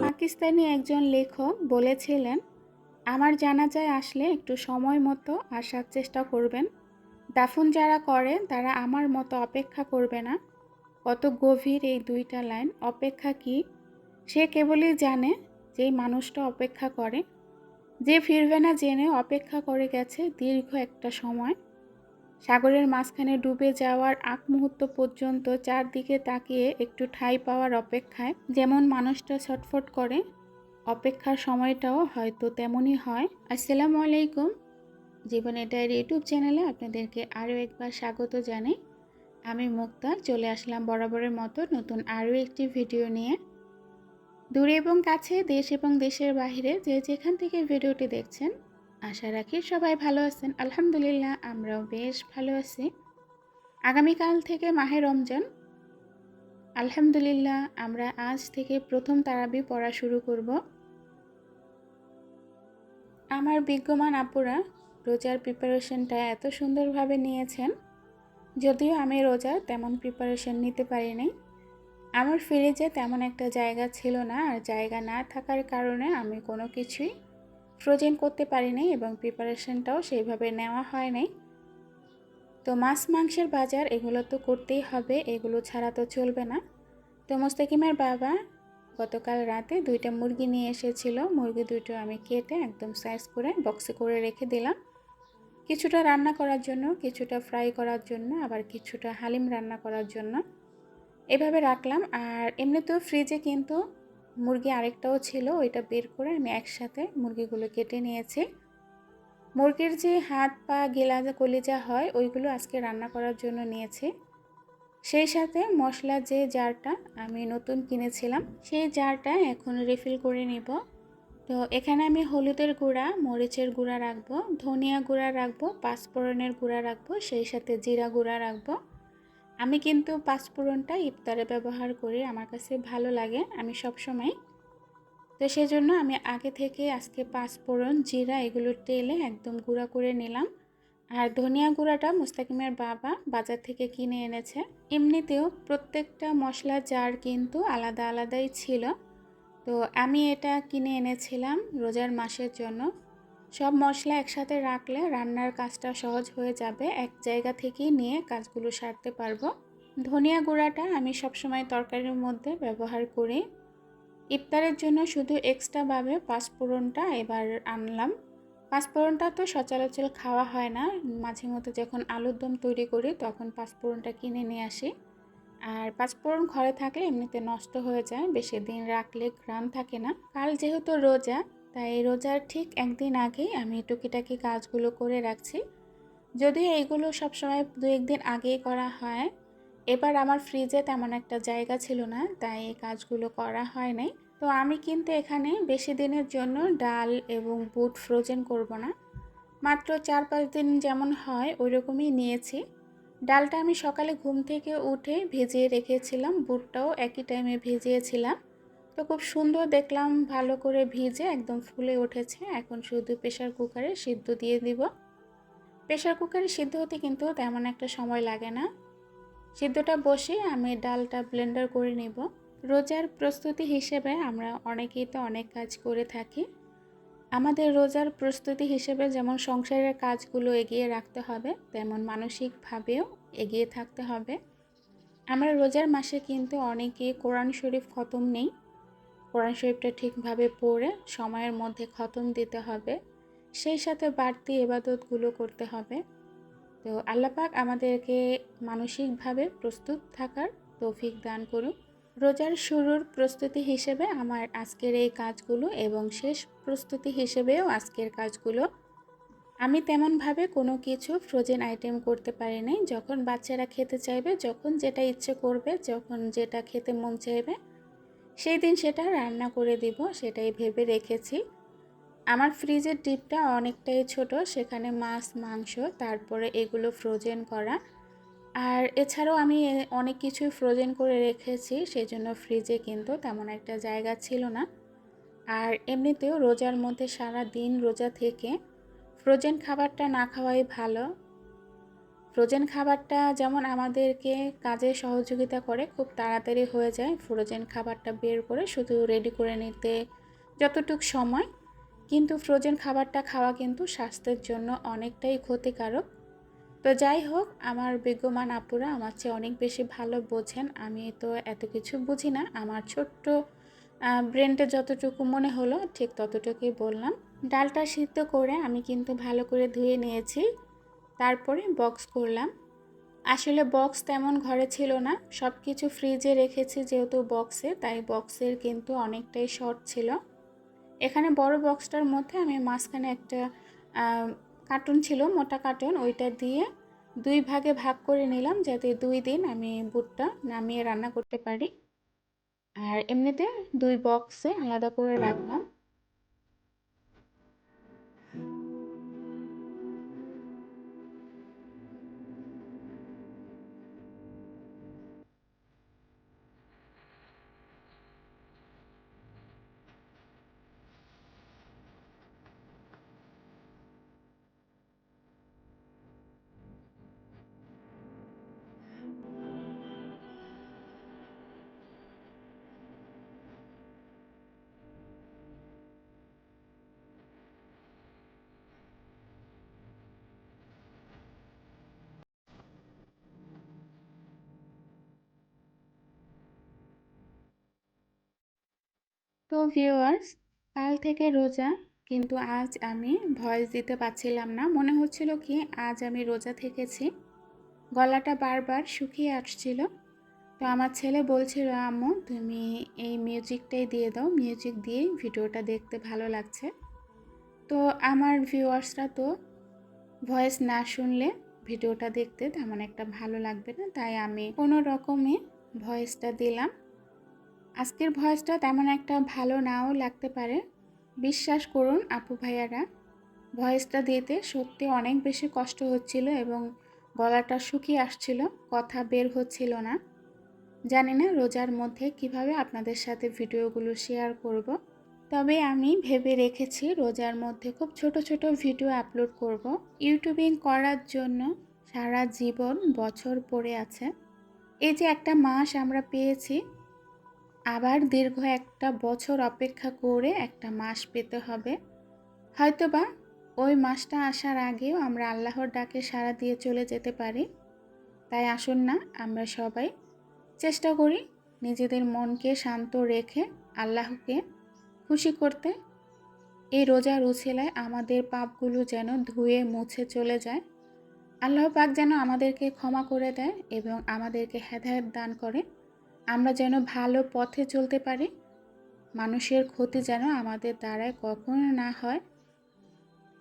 পাকিস্তানি একজন লেখক বলেছিলেন, আমার জানাজায় আসলে একটু সময় মতো আসার চেষ্টা করবেন। দাফন যারা করে, তারা আমার মতো অপেক্ষা করবে না। কত গভীর এই দুইটা লাইন, অপেক্ষা কি? সে কেবলই জানে যেই মানুষটা অপেক্ষা করে। যে ফিরবে না জেনে অপেক্ষা করে গেছে দীর্ঘ একটা সময়। সাগরের মাঝখানে ডুবে যাওয়ার আগ মুহূর্ত পর্যন্ত চারদিকে তাকিয়ে একটু ঠাঁই পাওয়ার অপেক্ষায় যেমন মানুষটা ছটফট করে, অপেক্ষার সময়টাও হয়তো তেমনই হয়। আসসালামু আলাইকুম। জীবন এটার ইউটিউব চ্যানেলে আপনাদেরকে আরও একবার স্বাগত জানাই। আমি মুক্তা, চলে আসলাম বরাবরের মতো নতুন আরও একটি ভিডিও নিয়ে। দূরে এবং কাছে, দেশ এবং দেশের বাইরে যে যেখান থেকে ভিডিওটি দেখছেন আশা রাখি সবাই ভালো আছেন। আলহামদুলিল্লাহ, আমরাও বেশ ভালো আছি। আগামীকাল থেকে মাহে রমজান। আলহামদুলিল্লাহ, আমরা আজ থেকে প্রথম তারাবি পড়া শুরু করব। আমার বিজ্ঞমান আপুরা রোজার প্রিপারেশনটা এত সুন্দরভাবে নিয়েছেন, যদিও আমি রোজার তেমন প্রিপারেশন নিতে পারিনি আমার ফ্রিজে তেমন একটা জায়গা ছিল না, আর জায়গা না থাকার কারণে আমি কোনো কিছুই ফ্রোজেন করতে পারিনি এবং প্রিপারেশনটাও সেইভাবে নেওয়া হয় নাই। তো মাছ মাংসের বাজার এগুলো তো করতেই হবে, এগুলো ছাড়া তো চলবে না। তো মোস্তাকিমের বাবা গতকাল রাতে দুইটা মুরগি নিয়ে এসেছিল, মুরগি দুটো আমি কেটে একদম সাইজ করে বক্সে করে রেখে দিলাম। কিছুটা রান্না করার জন্য, কিছুটা ফ্রাই করার জন্য, আবার কিছুটা হালিম রান্না করার জন্য। এভাবে রাখলাম, আর এমনিতেও ফ্রিজে কিন্তু মুরগি আরেকটাও ছিল, ওইটা বের করে আমি একসাথে মুরগিগুলো কেটে নিয়েছি। মুরগির যে হাত পা গেলা কলিজা হয়, ওইগুলো আজকে রান্না করার জন্য নিয়েছি। সেই সাথে মশলা যে জারটা আমি নতুন কিনেছিলাম, সেই জারটা এখন রিফিল করে নেব। তো এখানে আমি হলুদের গুঁড়া, মরিচের গুঁড়া রাখব, ধনিয়া গুঁড়া রাখব, পাঁচফোড়নের গুঁড়া রাখব, সেই সাথে জিরা গুঁড়া রাখব। আমি কিন্তু পাঁচফোড়নটা ইফতারে ব্যবহার করি, আমার কাছে ভালো লাগে আমি সবসময় তো সেজন্য আমি আগে থেকে আজকে পাঁচফোড়ন জিরা এগুলো তেলে একদম গুঁড়া করে নিলাম। আর ধনিয়া গুঁড়াটা মুস্তাকিমের বাবা বাজার থেকে কিনে এনেছে। এমনিতেও প্রত্যেকটা মশলা জার কিন্তু আলাদা আলাদাই ছিল। তো আমি এটা কিনে এনেছিলাম রোজার মাসের জন্য। সব মশলা একসাথে রাখলে রান্নার কাজটা সহজ হয়ে যাবে। এক জায়গা থেকেই নিয়ে কাজগুলো সারতে পারব। ধনিয়া গুঁড়াটা আমি সবসময় তরকারির মধ্যে ব্যবহার করি। ইফতারের জন্য শুধু এক্সট্রাভাবে পাঁচফোড়নটা এবার আনলাম। পাঁচফোড়নটা তো সচরাচর খাওয়া হয় না। মাঝে মধ্যে যখন আলুর দম তৈরি করি তখন পাঁচফোড়নটা কিনে নিয়ে আসি। আর পাঁচফোড়ন ঘরে থাকলে এমনিতে নষ্ট হয়ে যায়, বেশি দিন রাখলে গ্রাম থাকে না। কাল যেহেতু রোজা তাই রোজার ঠিক একদিন আগেই আমি টুকিটাকি কাজগুলো করে রাখছি। যদিও এইগুলো সবসময় দু একদিন আগেই করা হয়, এবার আমার ফ্রিজে তেমন একটা জায়গা ছিল না, তাই এই কাজগুলো করা হয় নাই। তো আমি কিন্তু এখানে বেশি দিনের জন্য ডাল এবং বুট ফ্রোজেন করব না। মাত্র চার পাঁচ দিন যেমন হয় ওই রকমই নিয়েছি। ডালটা আমি সকালে ঘুম থেকে উঠে ভিজিয়ে রেখেছিলাম, বুটটাও একই টাইমে ভিজিয়েছিলাম। তো খুব সুন্দর দেখলাম, ভালো করে ভিজে একদম ফুলে উঠেছে। এখন শুধু প্রেশার কুকারে সিদ্ধ দিয়ে দিব। প্রেশার কুকারে সিদ্ধ হতে কিন্তু তেমন একটা সময় লাগে না। সিদ্ধটা বসে আমি ডালটা ব্লেন্ডার করে নিব। রোজার প্রস্তুতি হিসেবে আমরা অনেকেই তো অনেক কাজ করে থাকি। আমাদের রোজার প্রস্তুতি হিসেবে যেমন সংসারের কাজগুলো এগিয়ে রাখতে হবে, তেমন মানসিকভাবেও এগিয়ে থাকতে হবে। আমরা রোজার মাসে কিন্তু অনেকে কোরআন শরীফ খতম নেই। কোরআন শরীফটা ঠিকভাবে পড়ে সময়ের মধ্যে খতম দিতে হবে, সেই সাথে বাড়তি এবাদতগুলো করতে হবে। তো আল্লাপাক আমাদেরকে মানসিকভাবে প্রস্তুত থাকার তৌফিক দান করুন। রোজার শুরুর প্রস্তুতি হিসেবে আমার আজকের এই কাজগুলো এবং শেষ প্রস্তুতি হিসেবেও আজকের কাজগুলো। আমি তেমনভাবে কোনো কিছু ফ্রোজেন আইটেম করতে পারি নাই। যখন বাচ্চারা খেতে চাইবে, যখন যেটা ইচ্ছে করবে, যখন যেটা খেতে মন চাইবে সেই দিন সেটা রান্না করে দিব, সেটাই ভেবে রেখেছি। আমার ফ্রিজের ডিপটা অনেকটাই ছোট, সেখানে মাছ, মাংস, তারপরে এগুলো ফ্রোজেন করা। আর এছাড়াও আমি অনেক কিছুই ফ্রোজেন করে রেখেছি সেই জন্য ফ্রিজে কিন্তু তেমন একটা জায়গা ছিল না। আর এমনিতেও রোজার মধ্যে সারা দিন রোজা থেকে ফ্রোজেন খাবারটা না খাওয়াই ভালো। ফ্রোজেন খাবারটা যেমন আমাদেরকে কাজে সহযোগিতা করে, খুব তাড়াতাড়ি হয়ে যায়। ফ্রোজেন খাবারটা বের করে শুধু রেডি করে নিতে যতটুক সময়। কিন্তু ফ্রোজেন খাবারটা খাওয়া কিন্তু স্বাস্থ্যের জন্য অনেকটাই ক্ষতিকারক। তো যাই হোক, আমার বিজ্ঞমান আপুরা আমার চেয়ে অনেক বেশি ভালো বোঝেন। আমি তো এত কিছু বুঝি না। আমার ছোট্ট ব্রেনটা যতটুকু মনে হলো ঠিক ততটুকুই বললাম। ডালটা সিদ্ধ করে আমি কিন্তু ভালো করে ধুয়ে নিয়েছি। তারপরে বক্স করলাম। আসলে বক্স তেমন ঘরে ছিল না। সব কিছু ফ্রিজে রেখেছি যেহেতু বক্সে তাই বক্সের কিন্তু অনেকটাই শর্ট ছিল। এখানে বড় বক্সটার মধ্যে আমি মাঝখানে একটা কার্টুন ছিল, মোটা কার্টুন ওইটা দিয়ে দুই ভাগে ভাগ করে নিলাম যাতে দুই দিন আমি বুটটা নামিয়ে রান্না করতে পারি। আর এমনিতে দুই বক্সে আলাদা করে রাখলাম। তো ভিউয়ার্স কাল থেকে রোজা, কিন্তু আজ আমি ভয়েস দিতে পারছিলাম না। মনে হচ্ছিল কি, আজ আমি রোজা থেকেছি। গলাটা বারবার শুকিয়ে আসছিল। তো আমার ছেলে বলছিল, আম্মু, তুমি এই মিউজিকটাই দিয়ে দাও। মিউজিক দিয়েই ভিডিওটা দেখতে ভালো লাগছে। তো আমার ভিউয়ার্সরা তো ভয়েস না শুনলে ভিডিওটা দেখতে তেমন একটা ভালো লাগবে না। তাই আমি কোনো রকমে ভয়েসটা দিলাম। আজকের ভয়েসটা তেমন একটা ভালো নাও লাগতে পারে বিশ্বাস করুন আপু ভাইয়ারা, ভয়েসটা দিতে সত্যি অনেক বেশি কষ্ট হচ্ছিল এবং গলাটা শুকিয়ে আসছিল, কথা বের হচ্ছিল না জানি না রোজার মধ্যে কীভাবে আপনাদের সাথে ভিডিওগুলো শেয়ার করব। তবে আমি ভেবে রেখেছি রোজার মধ্যে খুব ছোট ছোট ভিডিও আপলোড করব। ইউটিউবিং করার জন্য সারা জীবন বছর পড়ে আছে এই যে একটা মাস আমরা পেয়েছি আবার দীর্ঘ একটা বছর অপেক্ষা করে একটা মাস পেতে হবে। হয়তোবা ওই মাসটা আসার আগেও আমরা আল্লাহর ডাকে সাড়া দিয়ে চলে যেতে পারি। তাই আসুন না, আমরা সবাই চেষ্টা করি নিজেদের মনকে শান্ত রেখে আল্লাহকে খুশি করতে। এই রোজার উছেলায় আমাদের পাপগুলো যেন ধুয়ে মুছে চলে যায়। আল্লাহ পাক যেন আমাদেরকে ক্ষমা করে দেয় এবং আমাদেরকে হেদায়ত দান করে। আমরা যেন ভালো পথে চলতে পারি। মানুষের ক্ষতি যেন আমাদের দ্বারায় কখনো না হয়।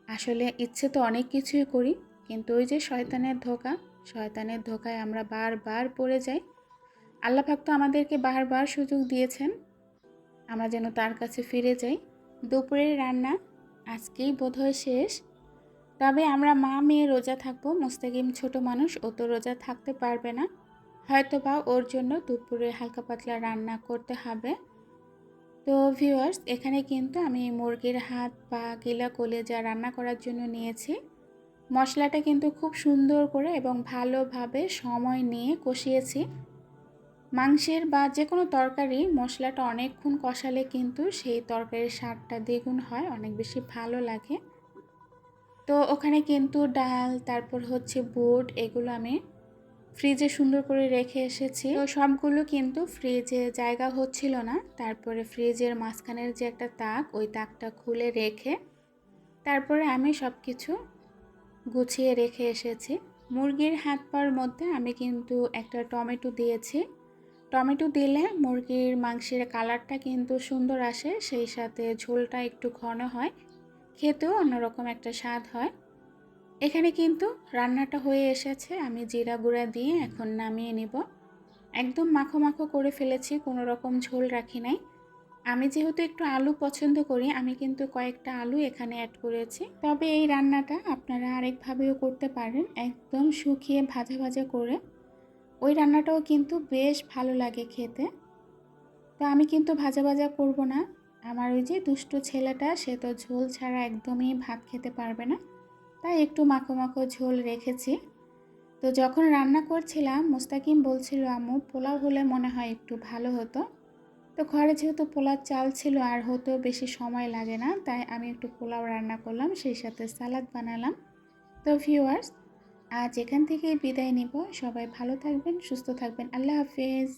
আসলে ইচ্ছে তো অনেক কিছুই করি, কিন্তু ওই যে শয়তানের ধোকা, শয়তানের ধোকায় আমরা বারবার পড়ে যাই। আল্লাহ তো আমাদেরকে বারবার সুযোগ দিয়েছেন। আমরা যেন তার কাছে ফিরে যাই। দুপুরের রান্না আজকেই বোধহয় শেষ। তবে আমরা মা মেয়ে রোজা থাকব, মুস্তাকিম ছোট মানুষ ও তো রোজা থাকতে পারবে না। হয়তো বা ওর জন্য দুপুরে হালকা পাতলা রান্না করতে হবে। তো ভিউয়ার্স এখানে কিন্তু আমি মুরগির হাত পা, গিলা, কলেজা রান্না করার জন্য নিয়েছি। মশলাটা কিন্তু খুব সুন্দর করে এবং ভালোভাবে সময় নিয়ে কষিয়েছি। মাংসের বা যে কোনো তরকারি, মশলাটা অনেকক্ষণ কষালে কিন্তু সেই তরকারির স্বাদটা দ্বিগুণ হয়, অনেক বেশি ভালো লাগে। তো ওখানে কিন্তু ডাল, তারপর হচ্ছে বুট, এগুলো আমি ফ্রিজে সুন্দর করে রেখে এসেছি। তো সবগুলো কিন্তু ফ্রিজে জায়গা হচ্ছিল না। তারপরে ফ্রিজের মাঝখানের যে একটা তাক, ওই তাকটা খুলে রেখে তারপরে আমি সব কিছু গুছিয়ে রেখে এসেছি। মুরগির হাত পার মধ্যে আমি কিন্তু একটা টমেটো দিয়েছি। টমেটো দিলে মুরগির মাংসের কালারটা কিন্তু সুন্দর আসে, সেই সাথে ঝোলটা একটু ঘন হয়, খেতেও অন্যরকম একটা স্বাদ হয়। এখানে কিন্তু রান্নাটা হয়ে এসেছে। আমি জিরা গুঁড়া দিয়ে এখন নামিয়ে নেব। একদম মাখো মাখো করে ফেলেছি, কোনো রকম ঝোল রাখি নাই। আমি যেহেতু একটু আলু পছন্দ করি, আমি কিন্তু কয়েকটা আলু এখানে অ্যাড করেছি। তবে এই রান্নাটা আপনারা আরেকভাবেও করতে পারেন, একদম শুকিয়ে ভাজা ভাজা করে। ওই রান্নাটাও কিন্তু বেশ ভালো লাগে খেতে। তো আমি কিন্তু ভাজা ভাজা করব না। আমার ওই যে দুষ্টু ছেলেটা, সে তো ঝোল ছাড়া একদমই ভাত খেতে পারবে না। তাই একটু মাখো মাখো ঝোল রেখেছি। তো যখন রান্না করছিলাম, মুস্তাকিম বলছিল, আম্মু, পোলাও হলে মনে হয় একটু ভালো হতো। তো ঘরে যেহেতু পোলাও চাল ছিল আর হতেও বেশি সময় লাগে না, তাই আমি একটু পোলাও রান্না করলাম, সেই সাথে সালাদ বানালাম। তো ভিউয়ার্স আজ এখান থেকেই বিদায় নিব। সবাই ভালো থাকবেন, সুস্থ থাকবেন। আল্লাহ হাফিজ।